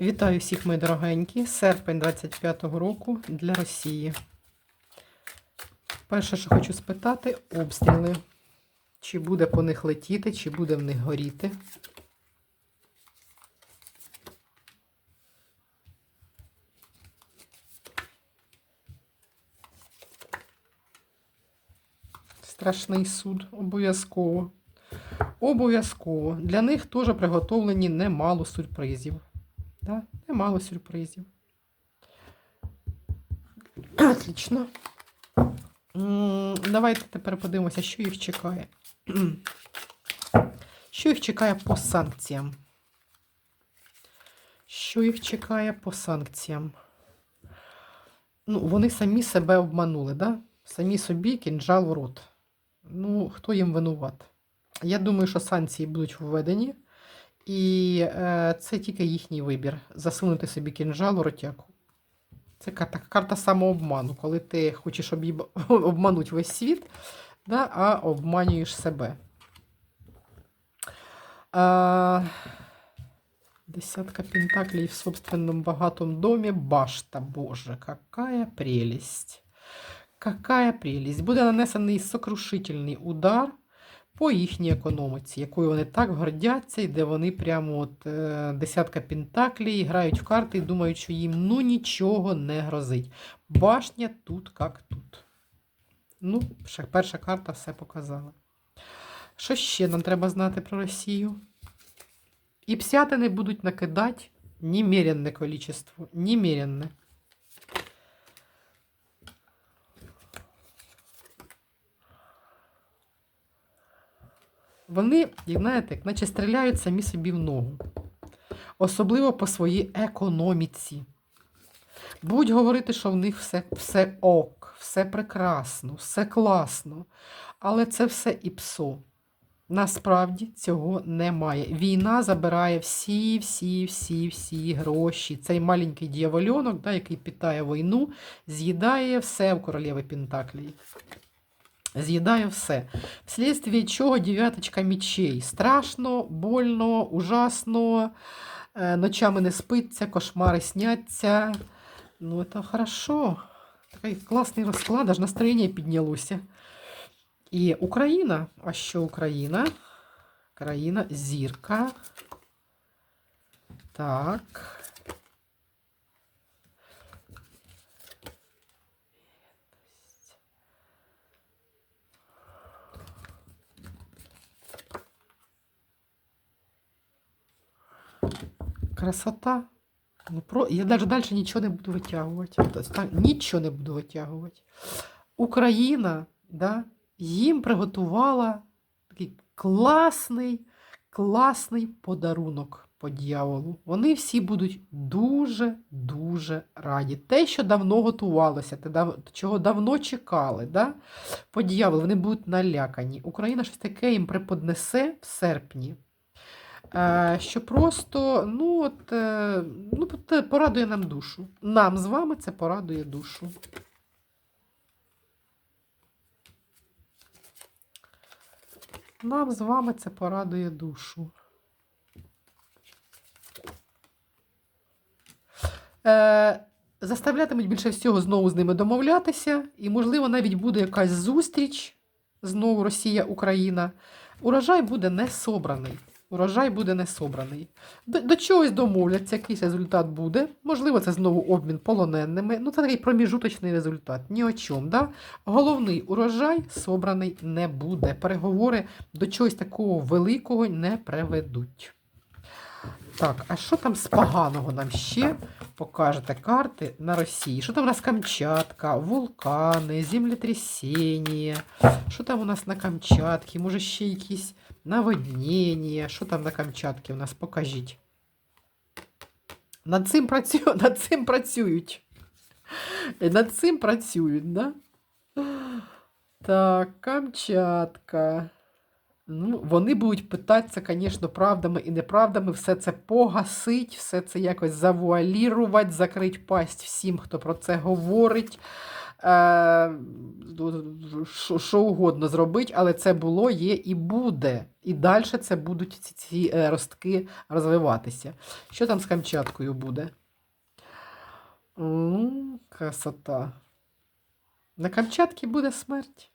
Вітаю всіх, мої дорогенькі. Серпень 25-го року для Росії. Перше, що хочу спитати, обстріли. Чи буде по них летіти, чи буде в них горіти. Страшний суд, обов'язково. Обов'язково. Для них теж приготовлені немало сюрпризів. Да? Немало сюрпризів. Отлично. Давайте тепер подивимося, що їх чекає. Що їх чекає по санкціям? Що їх чекає по санкціям? Ну, вони самі себе обманули, да? Самі собі кінжал в рот. Ну, хто їм винуват? Я думаю, що санкції будуть введені, і е, це тільки їхній вибір засунути собі кінжал у ротяку. Це карта, карта самообману, коли ти хочеш об'їб... обманути весь світ, да, а обманюєш себе. А, десятка пентаклей в собственном богатом доме. Башта, боже, какая прелесть. Какая прелесть. Буде нанесений сокрушительний удар по їхній економіці, якою вони так гордяться, і де вони прямо от е, десятка пентаклей грають в карти і думають, що їм ну нічого не грозить. Башня тут як тут. Ну, перша карта все показала. Що ще нам треба знати про Росію? І псятини будуть накидати немеренне количество. Немеренне. Вони, як знаєте, наче стріляють самі собі в ногу. Особливо по своїй економіці. Будуть говорити, що в них все, все ок, все прекрасно, все класно. Але це все і псо. Насправді цього немає. Війна забирає всі, всі, всі, всі гроші. Цей маленький дьявольонок, да, який питає війну, з'їдає все в королеви Пентаклі. З'їдає все. Вследствие чого дев'яточка мечей. Страшно, больно, ужасно. е, Ночами не спиться, кошмари сняться. Ну, це хорошо. Такий класний розклад, аж настроєння піднялося. І Україна. А що Україна? Країна зірка. Так. Красота. Ну, про... Я навіть далі нічого не буду витягувати. Нічого не буду витягувати. Україна да, їм приготувала такий класний, класний подарунок по дьяволу. Вони всі будуть дуже-дуже раді. Те, що давно готувалося, те, дав- чого давно чекали, да? по дьяволу, вони будуть налякані. Україна щось таке їм преподнесе в серпні. Е, Що просто ну, от, е, ну, це порадує нам душу. Нам з вами це порадує душу. Нам з вами це порадує душу. Е, заставлятимуть більше всього знову з ними домовлятися, і, можливо, навіть буде якась зустріч знову Росія-Україна. Урожай буде не собраний. Урожай буде не собраний. До, до чогось домовляться, якийсь результат буде. Можливо, це знову обмін полоненими. Ну, це такий проміжуточний результат. Ні о чому. Да? Головний урожай собраний не буде. Переговори до чогось такого великого не приведуть. Так, а що там з поганого нам ще покажете карти на Росії? Що там у нас Камчатка, вулкани, землетрясіння? Що там у нас на Камчатці? Може, ще якісь наводнення? Що там на Камчатці у нас? Покажіть. Над цим, працю... Над цим працюють. Над цим працюють, да? Так, Камчатка. Ну, вони будуть питатися, звісно, правдами і неправдами, все це погасить, все це якось завуалірувати, закрити пасть всім, хто про це говорить. е, що, що угодно зробити, але це було, є і буде. І далі це будуть ці, ці е, ростки розвиватися. Що там з Камчаткою буде? М, Красота. На Камчатці буде смерть.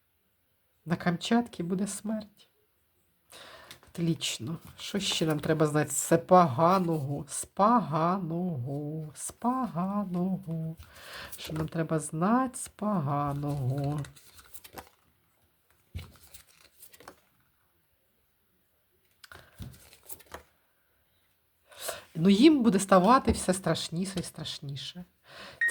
На Камчатці буде смерть. Отлично. Що ще нам треба знати? З поганого, з поганого, з поганого. Що нам треба знати з поганого? Ну, їм буде ставати все страшніше і страшніше.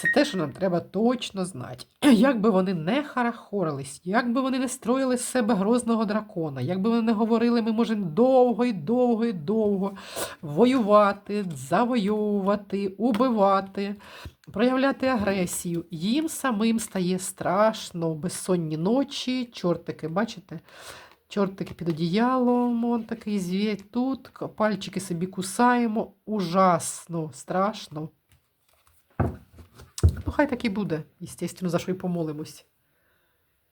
Це те, що нам треба точно знати. Як би вони не харахорились, як би вони не строїли з себе грозного дракона, як би вони не говорили, ми можемо довго і довго і довго воювати, завойовувати, убивати, проявляти агресію. Їм самим стає страшно, безсонні ночі, чортики, бачите? Чортики під одіялом, он такий звір тут, пальчики собі кусаємо. Ужасно, страшно. Ну, хай так і буде, естественно, за що й помолимось.